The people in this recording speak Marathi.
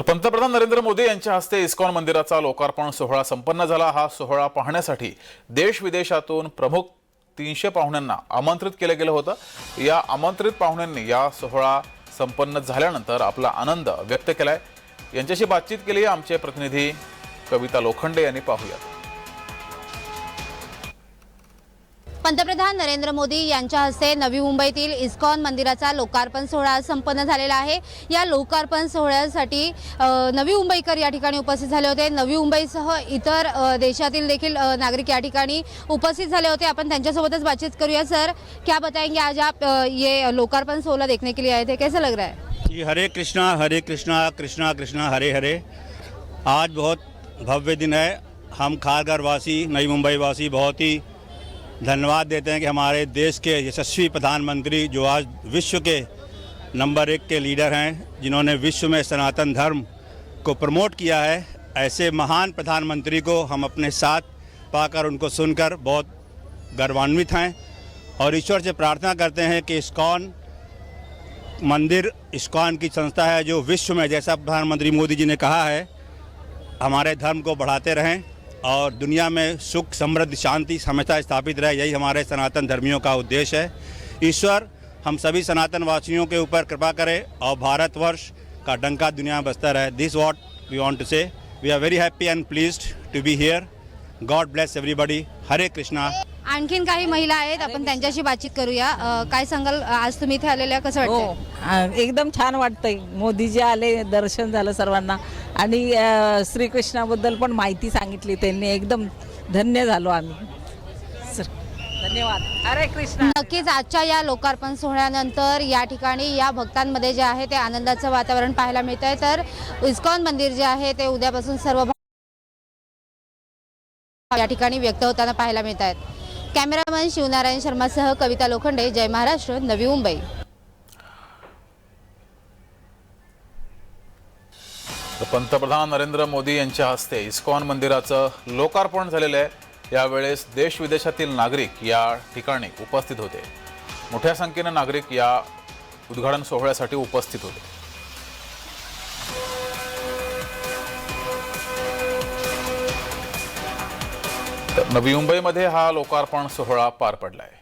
तर पंतप्रधान नरेंद्र मोदी यांच्या हस्ते इस्कॉन मंदिराचा लोकार्पण सोहळा संपन्न झाला. हा सोहळा पाहण्यासाठी देश विदेशातून प्रमुख तीनशे पाहुण्यांना आमंत्रित केलं गेलं होतं. या आमंत्रित पाहुण्यांनी या सोहळा संपन्न झाल्यानंतर आपला आनंद व्यक्त केलाय. यांच्याशी बातचीत केली आहे आमचे प्रतिनिधी कविता लोखंडे यांनी. पाहूयात. पंतप्रधान नरेंद्र मोदी यांच्या हस्ते नवी मुंबईतील इस्कॉन मंदिराचा लोकार्पण सोहळा संपन्न झालेला आहे. या लोकार्पण सोहळ्यासाठी नवी मुंबईकर या ठिकाणी उपस्थित झाले होते. नवी मुंबईसह इतर देशातील देखील नागरिक या ठिकाणी उपस्थित झाले होते. आपण त्यांच्यासोबतच बातचीत करूया सर. क्या बताएंगे आज आप ये लोकार्पण सोहळा देखने के लिए आए थे? कैसा लग रहा है? जी हरे कृष्णा हरे कृष्णा कृष्णा कृष्णा हरे हरे। आज बहुत भव्य दिन है। हम खारघर वासी नई मुंबई वासी बहुत ही धन्यवाद देते हैं कि हमारे देश के यशस्वी प्रधानमंत्री जो आज विश्व के नंबर एक के लीडर हैं, जिन्होंने विश्व में सनातन धर्म को प्रमोट किया है, ऐसे महान प्रधानमंत्री को हम अपने साथ पाकर उनको सुनकर बहुत गर्वान्वित हैं और ईश्वर से प्रार्थना करते हैं कि इस्कॉन मंदिर, इस्कॉन की संस्था है जो विश्व में, जैसा प्रधानमंत्री मोदी जी ने कहा है, हमारे धर्म को बढ़ाते रहें। और दुनिया में सुख, समृद्धि, शांति हमेशा स्थापित रहे, यही हमारे सनातन धर्मियों का उद्देश्य है। ईश्वर, हम सभी सनातन वासियों के ऊपर कृपा करें और भारतवर्ष का डंका दुनिया में बसता रहे। This what we want to say we are very happy and please to be here god bless everybody Hare Krishna आणखीन काही महिला आहेत आपण त्यांच्याशी बातचीत करूया. अ, काय सांगाल? आज तुम्ही इथे आलेल्या कसं हो वाटतं आ, एकदम छान वाटतंय. मोदीजी आले दर्शन झालं सर्वांना. आणि अ, श्रीकृष्णाबद्दल पण माहिती सांगितली त्यांनी. एकदम धन्य झालो आम्ही. सर धन्यवाद. हरे कृष्ण. नक्कीच आजच्या या लोकार्पण सोहळ्यानंतर या ठिकाणी या भक्तांमध्ये जे आहे ते आनंदाचं वातावरण पाहायला मिळत आहे तर इस्कॉन मंदिर जे आहे ते उद्यापासून सर्व भा- या ठिकाणी व्यक्त होताना पाहायला मिळत आहेत कॅमेरामॅन शिवनारायण शर्मासह कविता लोखंडे जय महाराष्ट्र नवी मुंबई. तर पंतप्रधान नरेंद्र मोदी यांच्या हस्ते इस्कॉन मंदिराचं लोकार्पण झालेलं आहे. यावेळेस देश विदेशातील नागरिक या ठिकाणी उपस्थित होते. मोठ्या संख्येनं नागरिक या उद्घाटन सोहळ्यासाठी उपस्थित होते. नवी मुंबईमध्ये हा लोकार्पण सोहळा पार पडला आहे